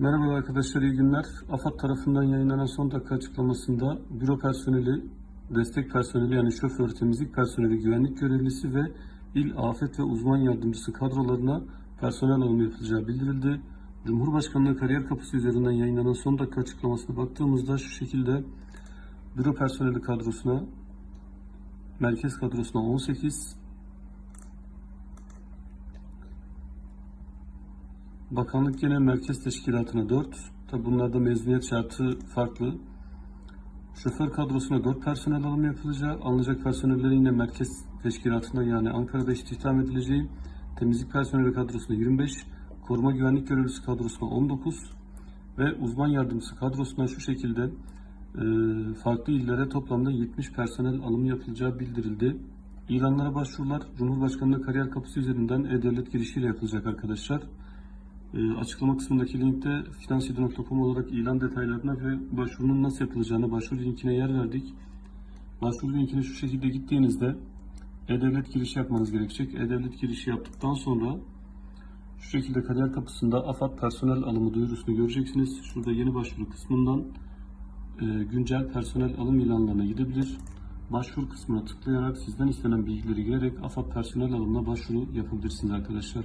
Merhaba arkadaşlar, iyi günler. AFAD tarafından yayınlanan son dakika açıklamasında büro personeli, destek personeli yani şoför, temizlik personeli, güvenlik görevlisi ve il afet ve uzman yardımcısı kadrolarına personel alımı yapılacağı bildirildi. Cumhurbaşkanlığı kariyer kapısı üzerinden yayınlanan son dakika açıklamasına baktığımızda şu şekilde büro personeli kadrosuna, merkez kadrosuna 18, Bakanlık Genel Merkez Teşkilatı'na 4. Tabi bunlarda mezuniyet şartı farklı. Şoför kadrosuna 4 personel alımı yapılacağı, alınacak personellerin yine merkez teşkilatına yani Ankara'da istihdam edileceği, temizlik personeli kadrosuna 25, koruma güvenlik görevlisi kadrosuna 19 ve uzman yardımcısı kadrosuna şu şekilde e, farklı illere toplamda 70 personel alımı yapılacağı bildirildi. İlanlara başvurular Cumhurbaşkanlığı kariyer kapısı üzerinden e-devlet girişiyle yapılacak arkadaşlar. E, açıklama kısmındaki linkte finansiyede.com olarak ilan detaylarına ve başvurunun nasıl yapılacağını başvuru linkine yer verdik. Başvuru linkine şu şekilde gittiğinizde e-devlet girişi yapmanız gerekecek. E-devlet girişi yaptıktan sonra şu şekilde kariyer kapısında AFAD personel alımı duyurusunu göreceksiniz. Şurada yeni başvuru kısmından e, güncel personel alım ilanlarına gidebilir. Başvuru kısmına tıklayarak sizden istenen bilgileri girerek AFAD personel alımına başvuru yapabilirsiniz arkadaşlar.